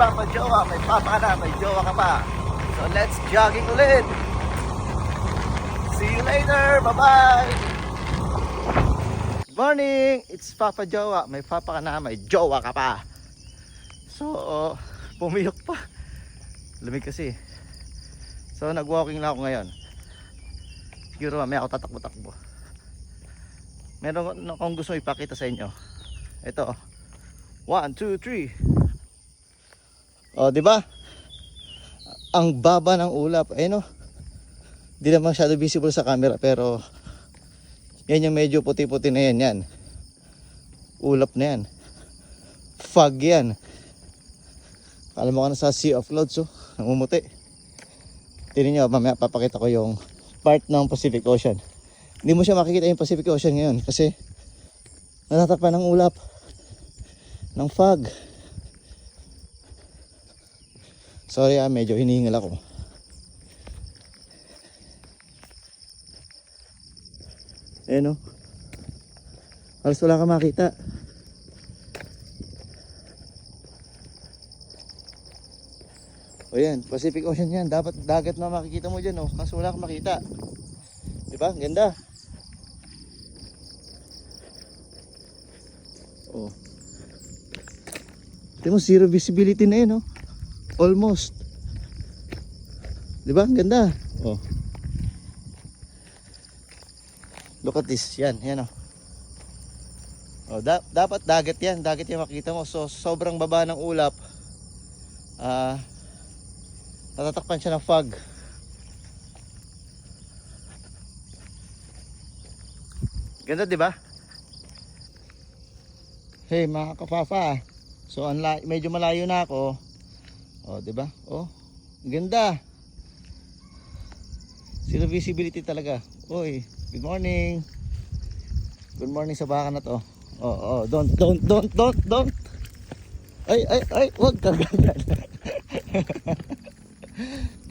Papa Jowa. May papa na, may jowa ka pa. So let's jogging ulit. See you later. Bye-bye. Morning. It's Papa Jowa. May papa ka na, may jowa ka pa. So, uh, pumiyok pa. Lamig kasi. So, nag-walking lang ako ngayon. Siguro mamaya ako tatakbo-takbo. Meron akong gusto ipakita sa inyo. Ito. One, two, three. O, di ba? Ang baba ng ulap. Ayun o. Di naman masyado visible sa camera pero yan yung medyo puti-puti na yan. Yan. Ulap na yan. Fog yan. Alam mo ka na sa Sea of Clouds oh. Namumuti. Tingnan nyo, mamaya papakita ko yung part ng Pacific Ocean. Hindi mo siya makikita yung Pacific Ocean ngayon kasi natatakpan ng ulap ng fog. Sorry ah, medyo hinihingal ako. Eh no. Halos wala ka makita. O yan, Pacific Ocean yan. Dapat dagat na makikita mo dyan, oh. Kaso wala kang makita. Di ba? Ganda. Oh. Tingnan mo, zero visibility na yun, oh. Almost. Di ba? Ganda. Oh. Look at this. Yan, yan, oh. Oh, da- dapat dagat yan. Dagat yan makita mo. So, sobrang baba ng ulap. Ah, natatakpan siya ng fog. Ganda, di ba? Hey, mga kafafa. So, medyo malayo na ako. Oh, di ba? Oh, ganda. Zero visibility talaga. Oy, good morning. Good morning sa baka na to. Oh, oh, don't, don't, don't, don't, don't. Ay, ay, ay, wag ka.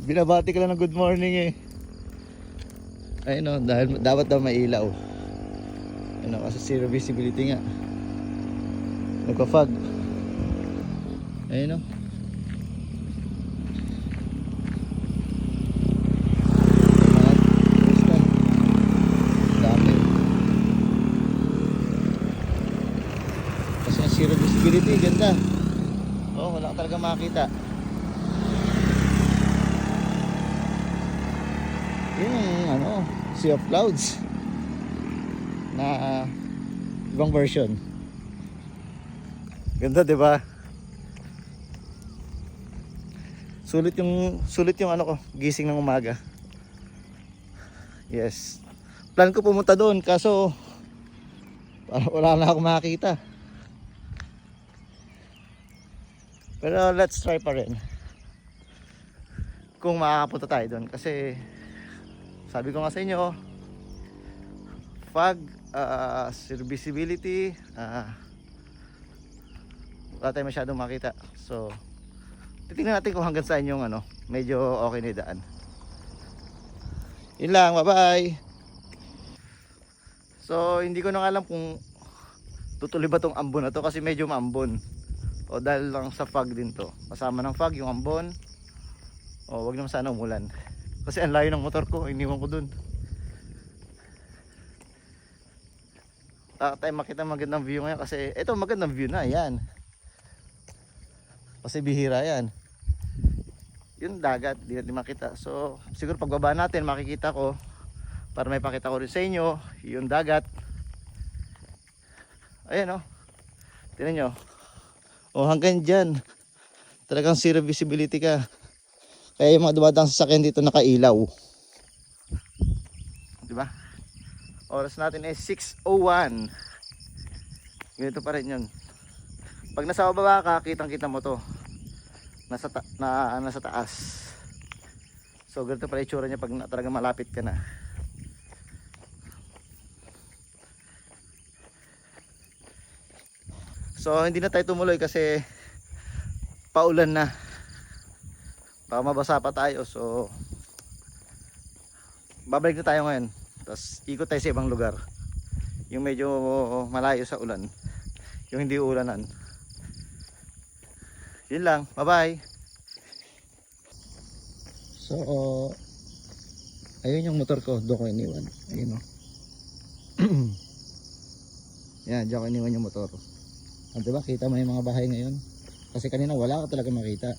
Binabati ka lang ng good morning eh. Ay no, dahil dapat daw may ilaw. Ano, kasi zero visibility nga. Nagpa-fog. Ayun no. Mga turista. Dami. Kasi ang zero visibility, ganda. Oh, wala ka talaga makita. Yun yung ano, Sea of Clouds na ah, ibang version. Ganda, 'di ba? Sulit yung sulit yung ano ko, gising ng umaga. Yes. Plan ko pumunta doon kaso wala na ako makakita. Pero let's try pa rin. Kung makakapunta tayo doon kasi sabi ko nga sa inyo, fog, uh, visibility, uh, wala tayong masyadong makita. So, titingnan natin kung hanggang saan yung ano, medyo okay na daan. Yun lang, bye-bye! So, hindi ko na alam kung tutuloy ba tong ambon na to kasi medyo maambon. O dahil lang sa fog din to. Kasama ng fog yung ambon. O wag naman sana umulan. Kasi ang layo ng motor ko, iniwan ko dun. Tayo makita magandang view ngayon kasi ito magandang view na, yan. Kasi bihira yan. Yung dagat, di natin makita. So, siguro pagbaba natin, makikita ko para may pakita ko rin sa inyo yung dagat. Ayan oh. Tingnan nyo. O hanggang dyan. Talagang zero visibility ka. Kaya yung mga dumadang sasakyan dito nakailaw. Di ba? Oras natin ay 6.01. Ganito pa rin yun. Pag nasa baba ka, kitang kita mo to. Nasa, ta na, nasa taas. So ganito pala itsura niya pag na, talaga malapit ka na. So hindi na tayo tumuloy kasi paulan na. Baka mabasa pa tayo so babalik na tayo ngayon. Tapos ikot tayo sa ibang lugar. Yung medyo malayo sa ulan. Yung hindi ulanan. Yun lang. Bye-bye. So, ayun yung motor ko. Doon ko iniwan. Ayun o. Yan, diyan ko iniwan yung motor. Ah, diba? Kita mo yung mga bahay ngayon. Kasi kanina wala ka talaga makita.